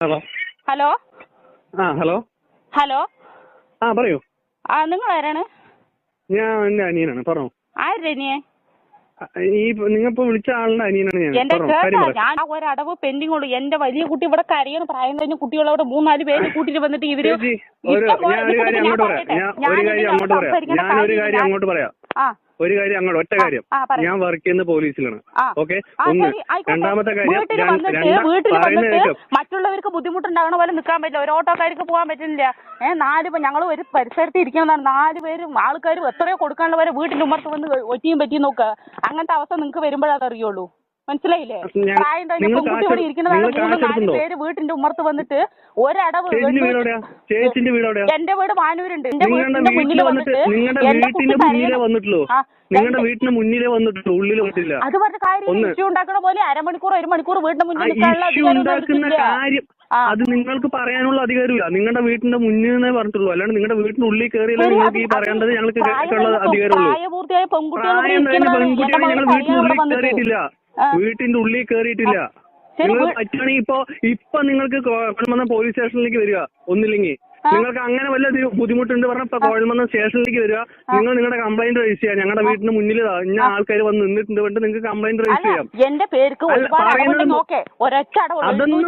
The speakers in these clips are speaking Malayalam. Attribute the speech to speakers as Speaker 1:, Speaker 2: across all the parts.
Speaker 1: ഹലോ.
Speaker 2: ഹലോ.
Speaker 1: ആ ഹലോ.
Speaker 2: ഹലോ.
Speaker 1: ആ പറയൂ.
Speaker 2: ആ നിങ്ങൾ ആരാണ്?
Speaker 1: ഞാൻ എന്റെ അനിയനാണ് പറഞ്ഞു. ആരനിയെ ഈ നിങ്ങളിപ്പോ വിളിച്ച ആളുടെ അനിയനാണ് ഞാൻ.
Speaker 2: എന്റെ
Speaker 1: പറഞ്ഞോ കാര്യം പറ.
Speaker 2: ഞാൻ ഒരടവ് പെൻഡിങ് ഉള്ളു. എന്റെ വലിയ കുട്ടി ഇവിടെ കരയണ പ്രായം കഴിഞ്ഞ കുട്ടികളോട് മൂന്നാൽ പേര് കൂട്ടിട്ട് വന്നിട്ട് ഇവർ
Speaker 1: ചേച്ചി ഒരു
Speaker 2: ഇഷ്ടം പോലെ-
Speaker 1: ഞാൻ ഒരു കാര്യം
Speaker 2: ഞാൻ
Speaker 1: അങ്ങോട്ട് പറയാം
Speaker 2: പറയട്ടെ.
Speaker 1: ഞാൻ ഒരു കാര്യം അങ്ങോട്ട് പറയാം.
Speaker 2: സംസാരിക്കേണ്ട
Speaker 1: ഞാൻ ഒരു
Speaker 2: കാര്യമില്ല.
Speaker 1: കാര്യം അങ്ങോട്ട് പറയാം.
Speaker 2: ആ.
Speaker 1: ഒരു കാര്യം അങ്ങോട്ട് ഒറ്റ കാര്യം. ഞാൻ വർക്ക് ചെയ്യുന്ന പോലീസിലാണ്. ഓക്കെ ഒന്ന് രണ്ടാമത്തെ കാര്യം
Speaker 2: മറ്റുള്ളവർക്ക് ബുദ്ധിമുട്ടുണ്ടാകണ പോലെ നിൽക്കാൻ പറ്റില്ല. ഒരു ഓട്ടോക്കാർക്ക് പോകാൻ പറ്റില്ല ഏഹ് നാല് ഞങ്ങൾ ഒരു പരിസരത്ത് ഇരിക്കുന്നതാണ്. നാല് പേരും ആൾക്കാരും എത്രയോ കൊടുക്കാനുള്ള വരെ വീട്ടിന്റെ ഉമ്മർത്ത് വന്ന് ഒറ്റിയും പറ്റിയും നോക്കുക അങ്ങനത്തെ അവസ്ഥ നിങ്ങൾക്ക് വരുമ്പോഴത് അറിയുള്ളൂ. മനസ്സിലായില്ലേ? പ്രായം കഴിഞ്ഞ പെൺകുട്ടി ഇവിടെ ഇരിക്കുന്നതാണ് മൂന്ന് നാല് പേര് വീട്ടിന്റെ ഉമ്മർത്ത് വന്നിട്ട് ഒരടവ് എന്റെ വീട് മാനൂരുണ്ട്. എന്റെ വീടിന്റെ മുന്നിൽ
Speaker 1: വന്നിട്ട്
Speaker 2: എന്റെ കുട്ടി
Speaker 1: മുന്നിലേ
Speaker 2: കരയണം.
Speaker 1: വന്നിട്ടുള്ളൂ നിങ്ങളുടെ
Speaker 2: എന്റെ-
Speaker 1: മുന്നിലേ വന്നിട്ടുള്ളൂ. ഉള്ളിൽ വന്നിട്ടില്ല.
Speaker 2: അത് പറഞ്ഞ കാര്യം. ഇഷ്യൂ ഉണ്ടാക്കണ പോലെ അരമണിക്കൂർ ഒരു മണിക്കൂർ വീടിന്റെ മുന്നിൽ നിൽക്കാനുള്ള
Speaker 1: കാര്യം അത് നിങ്ങൾക്ക് പറയാനുള്ള അധികാരമില്ല. നിങ്ങളുടെ വീട്ടിന്റെ മുന്നിൽ നിന്നേ പറഞ്ഞിട്ടുള്ളൂ. അല്ലാണ്ട് നിങ്ങളുടെ വീടിന്റെ ഉള്ളിൽ കയറിയില്ല നിങ്ങൾക്ക് ഈ പറയേണ്ടത് ഞങ്ങൾക്ക് കേൾക്കാനുള്ള അധികാരമുള്ളൂ. പ്രായം കഴിഞ്ഞ പെൺകുട്ടികളെ ഞങ്ങൾ
Speaker 2: വീട്ടിനുള്ളിൽ.
Speaker 1: കയറിയിട്ടില്ല. വീട്ടിന്റെ ഉള്ളിൽ കയറിയിട്ടില്ല
Speaker 2: ശരി,
Speaker 1: നിങ്ങൾ പറ്റുകയാണെങ്കിൽ ഇപ്പൊ ഇപ്പൊ നിങ്ങൾക്ക് കോഴമന്ന പോലീസ് സ്റ്റേഷനിലേക്ക് വരിക ഒന്നില്ലെങ്കിൽ. നിങ്ങൾക്ക് അങ്ങനെ വല്ല ബുദ്ധിമുട്ടുണ്ട് പറഞ്ഞ ഇപ്പൊ കോഴമന്ന സ്റ്റേഷനിലേക്ക് വരിക. നിങ്ങൾ നിങ്ങളുടെ കംപ്ലൈന്റ് രജിസ്റ്റർ ചെയ്യാം ഞങ്ങളുടെ വീടിന്റെ മുന്നിൽ ഇന്ന ആൾക്കാർ വന്ന് നിന്നിട്ടുണ്ട് പറഞ്ഞിട്ട് നിങ്ങൾക്ക് കംപ്ലൈന്റ് രജിസ്റ്റർ ചെയ്യാം.
Speaker 2: എന്റെ പേർക്ക്
Speaker 1: അതൊന്നും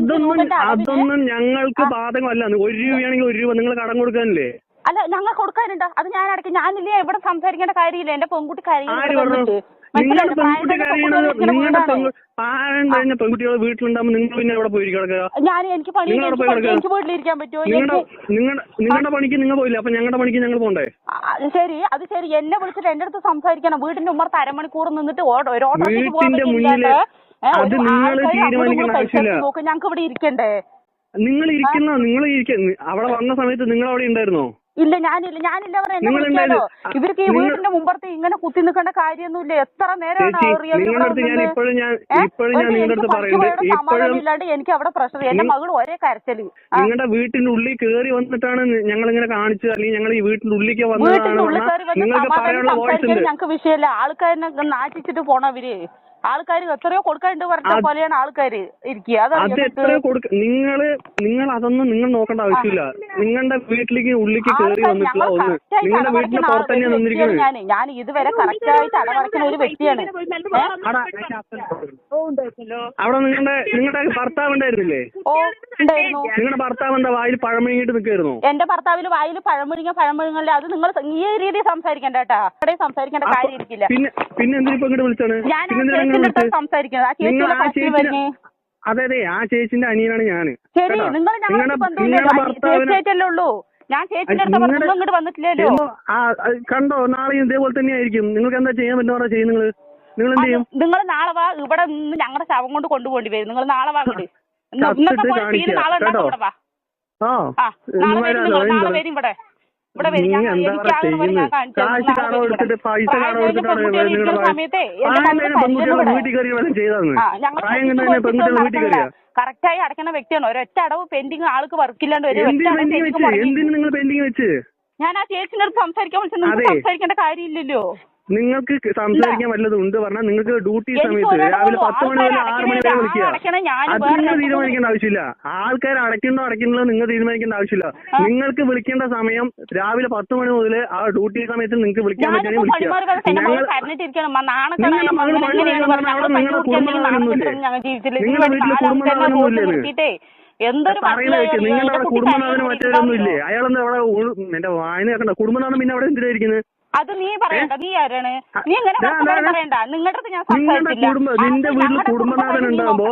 Speaker 1: അതൊന്നും അതൊന്നും ഞങ്ങൾക്ക് ബാധകമല്ല. ഒരു രൂപയാണെങ്കിൽ ഒരു രൂപ നിങ്ങൾ കടം കൊടുക്കാനില്ലേ?
Speaker 2: അല്ല ഞങ്ങൾ കൊടുക്കാനുണ്ട് അത് ഞാൻ അടയ്ക്കും. ഞാനില്ലേ ഇവിടെ സംസാരിക്കേണ്ട കാര്യമില്ല. എന്റെ പെൺകുട്ടി വന്നിട്ട്.
Speaker 1: നിങ്ങളുടെ പെൺകുട്ടി കരയണത്? നിങ്ങളുടെ പ്രായം കഴിഞ്ഞ പെൺകുട്ടികൾ വീട്ടിലുണ്ടാകുമ്പോൾ നിങ്ങൾ പിന്നെ അവിടെ പോയി കിടക്കുക?
Speaker 2: ഞാൻ എനിക്ക് പണി
Speaker 1: നിങ്ങൾ അവിടെ പോയി കിടക്കുക.
Speaker 2: എനിക്ക് വീട്ടിലിരിക്കാൻ പറ്റുമോ?
Speaker 1: നിങ്ങളുടെ നിങ്ങളുടെ നിങ്ങളുടെ പണിക്ക് നിങ്ങൾ പോയില്ല? അപ്പൊ ഞങ്ങളുടെ പണിക്ക് ഞങ്ങൾ പോണ്ടേ?
Speaker 2: അത് ശരി അത് ശരി. എന്നെ വിളിച്ചിട്ട് എന്റെ അടുത്ത് സംസാരിക്കണം. വീടിന്റെ ഉമ്മർത്ത് അരമണിക്കൂർ നിന്നിട്ട് ഒരു ഓട്ടോയ്ക്ക് പോകാൻ. ഞങ്ങൾക്ക് ഇവിടെ ഇരിക്കണ്ടേ?
Speaker 1: നിങ്ങൾ ഇരിക്കുന്ന? നിങ്ങൾ ഇരിക്ക അവിടെ വന്ന സമയത്ത് നിങ്ങൾ അവിടെ ഉണ്ടായിരുന്നോ?
Speaker 2: ഇല്ല ഞാനില്ല ഞാനില്ല പറഞ്ഞ എന്നെ വിളിക്കാലോ? ഇവർക്ക് ഈ വീടിന്റെ മുമ്പത്ത് ഇങ്ങനെ കുത്തി നിൽക്കേണ്ട കാര്യമൊന്നുമില്ല. എത്ര നേരമാണ് സമാധാനമില്ലാണ്ട് എനിക്ക് അവിടെ പ്രഷർ എന്റെ മകൾ ഒരേ കരച്ചൽ.
Speaker 1: നിങ്ങളുടെ വീട്ടിന്റെ ഉള്ളിൽ കയറി വന്നിട്ടാണ് ഞങ്ങൾ ഇങ്ങനെ കാണിച്ചു അല്ലെങ്കിൽ ഞങ്ങൾ ഈ വീട്ടിന്റെ ഉള്ളിലേക്ക്
Speaker 2: വീട്ടിന്റെ ഉള്ളിൽ കയറി വന്ന് സമാധാനം സംസാരിക്കാൻ ഞങ്ങൾക്ക് വിഷയമല്ല. ആൾക്കാരെ നാശിച്ചിട്ട് പോണവര് ആൾക്കാർ എത്രയോ കൊടുക്കാണ്ട് പറഞ്ഞ പോലെയാണ് ആൾക്കാര് ഇരിക്കുക.
Speaker 1: അത്
Speaker 2: അതറിയോ
Speaker 1: എത്ര കൊടുക്ക നിങ്ങൾ നിങ്ങൾ അതൊന്നും നിങ്ങൾ നോക്കേണ്ട ആവശ്യമില്ല. നിങ്ങളുടെ വീട്ടിലേക്ക് ഉള്ളിലേക്ക് കയറി വന്നിട്ടുള്ള ഒന്ന്. നിങ്ങളുടെ വീട്ടിന്റെ പുറത്ത് നിന്നിരിക്കുന്നത്.
Speaker 2: ഞാൻ ഞാൻ ഇതുവരെ കറക്റ്റ് ആയിട്ട് അടവടക്കുന്ന ഒരു വ്യക്തിയാണ്?
Speaker 1: അവിടെ നിങ്ങളുടെ നിങ്ങളുടെ ഭർത്താവ് ഉണ്ടായിരുന്നില്ലേ?
Speaker 2: ഓ ഉണ്ടായിരുന്നു.
Speaker 1: നിങ്ങളുടെ ഭർത്താവ് എന്താ വായിൽ പഴമുഴുങ്ങിട്ട് നിൽക്കായിരുന്നു
Speaker 2: എന്റെ ഭർത്താവിൽ വായിൽ പഴമുഴുങ്ങിയ പഴമുഴുങ്ങല്ലേ അത് നിങ്ങൾ ഈ രീതിയിൽ സംസാരിക്കണ്ട കേട്ടാ. അവിടെ സംസാരിക്കേണ്ട കാര്യം ഇരിക്കില്ല
Speaker 1: പിന്നെ പിന്നെ എന്തിനാ ഇപ്പൊ ഇങ്ങോട്ട് വിളിച്ചാണ്
Speaker 2: ഞാൻ ചേച്ചിന്റെ അടുത്ത് സംസാരിക്കുന്നത്. ആ ചേച്ചിയുടെ
Speaker 1: അതെ അതെ ആ ചേച്ചിന്റെ അനിയനാണ്
Speaker 2: ശരി? നിങ്ങൾ ഞങ്ങളുടെ ബന്ധമില്ലല്ലോ. ഉള്ളൂ? ഞാൻ ചേച്ചിന്റെ അടുത്ത്
Speaker 1: നിങ്ങളുടെ-
Speaker 2: പറഞ്ഞു ഇങ്ങോട്ട് വന്നിട്ടില്ലല്ലോ.
Speaker 1: എന്തോ, ആ, അത് കണ്ടോ? നാളെയും ഇതേപോലെ തന്നെ ആയിരിക്കും നിങ്ങൾക്ക് എന്താ ചെയ്യാൻ പറ്റുന്ന ചെയ്യും നിങ്ങൾ നിങ്ങൾ എന്ത് ചെയ്യും?
Speaker 2: നിങ്ങൾ നാളെ വാ ഇവിടെ നിന്ന് ഞങ്ങളുടെ ശവം കൊണ്ട് കൊണ്ടുപോകേണ്ടി വരും. നിങ്ങൾ നാളെ വാ ഇങ്ങോട്ട്. ഇന്നത്തെ പോലെ നാളെ ഉണ്ടാക്കും ഇവിടെ വാ.
Speaker 1: ആ
Speaker 2: നാളെ വരും ഇവിടെ. കറക്റ്റായി അടയ്ക്കുന്ന വ്യക്തിയാണ്. ഒരൊറ്റ അടവ് പെൻഡിങ് ആൾക്ക് വർക്കില്ലാണ്ട് വരും ഞാൻ ആ ചേച്ചിന്റെ അടുത്ത് സംസാരിക്കാൻ വിളിച്ചത്. സംസാരിക്കേണ്ട കാര്യമില്ലല്ലോ.
Speaker 1: നിങ്ങൾക്ക് സംസാരിക്കാൻ വല്ലതും ഉണ്ട്? പറഞ്ഞാൽ നിങ്ങൾക്ക് ഡ്യൂട്ടി സമയത്ത് രാവിലെ പത്ത് മണി മുതൽ ആറ് മണി വരെ വിളിക്കുക അത് നിങ്ങൾ തീരുമാനിക്കേണ്ട ആവശ്യമില്ല. ആൾക്കാർ അടയ്ക്കണോ അടയ്ക്കണോ നിങ്ങൾ തീരുമാനിക്കേണ്ട ആവശ്യമില്ല. നിങ്ങൾക്ക് വിളിക്കേണ്ട സമയം രാവിലെ പത്ത് മണി മുതൽ ആ ഡ്യൂട്ടി സമയത്ത് നിങ്ങൾക്ക് വിളിക്കാൻ പറ്റുകയാണെങ്കിൽ വിളിക്കുക. നിങ്ങളുടെ മകൾ? അവിടെ
Speaker 2: എന്തൊരു കുട്ടി
Speaker 1: കുടുംബനാഥനും
Speaker 2: മറ്റേ
Speaker 1: ഒന്നും ഇല്ലേ
Speaker 2: ഉണ്ടാവില്ല.
Speaker 1: അയാളെന്താ അവിടെ എന്റെ വായന കേൾക്കണ്ട. കുടുംബനാഥൻ പിന്നെ അവിടെ എന്തിനായിരിക്കുന്നത്
Speaker 2: അത് നീ പറയണ്ട. നീ ആരാണ്? നീ ഇങ്ങനെ പറയണ്ട. നിങ്ങളുടെ അടുത്ത് ഞാൻ സംസാരിച്ചില്ല.
Speaker 1: നിന്റെ വീട്ടിൽ കുടുംബനാഥൻ ഉണ്ടാകുമ്പോ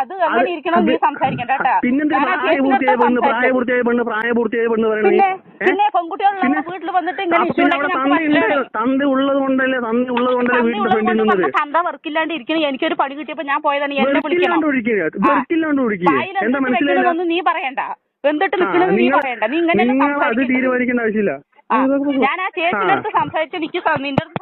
Speaker 2: അത് എങ്ങനെ ഇരിക്കണം നീ സംസാരിക്കണ്ട കേട്ടാ.
Speaker 1: പിന്നെന്താ പ്രായപൂർത്തിയായ പെണ്ണ് പ്രായപൂർത്തിയായ പെണ്ണ് പ്രായപൂർത്തിയായ പെണ്ണ് പറയണേ
Speaker 2: പിന്നെ പെൺകുട്ടികളുള്ള വീട്ടിൽ വന്നിട്ട് ഇങ്ങനെ
Speaker 1: തന്ത
Speaker 2: ഞങ്ങൾക്ക്
Speaker 1: ഉണ്ട് തന്ത ഉള്ളത് കൊണ്ടല്ലേ തന്ത ഉള്ളത് കൊണ്ടല്ലേ വീട്ടിന്റെ ഫ്രണ്ടിൽ നിന്നത്?
Speaker 2: ചന്ത വർക്കില്ലാണ്ട് ഇരിക്കണം. എനിക്കൊരു പണി കിട്ടിയപ്പോ ഞാൻ പോയതാണ്. എന്നെ വിളിക്കണം?
Speaker 1: എന്താ
Speaker 2: നീ പറയണ്ട. എന്തിട്ട് നിൽക്കണമെന്ന് നീ പറയണ്ട. നീ ഇങ്ങനെ
Speaker 1: അത് തീരുമാനിക്കേണ്ട ആവശ്യമില്ല.
Speaker 2: ഞാൻ ആ. ചേച്ചിന്റെ അടുത്ത് സംസാരിച്ചു നിക്ക് നിന്റെ അടുത്ത്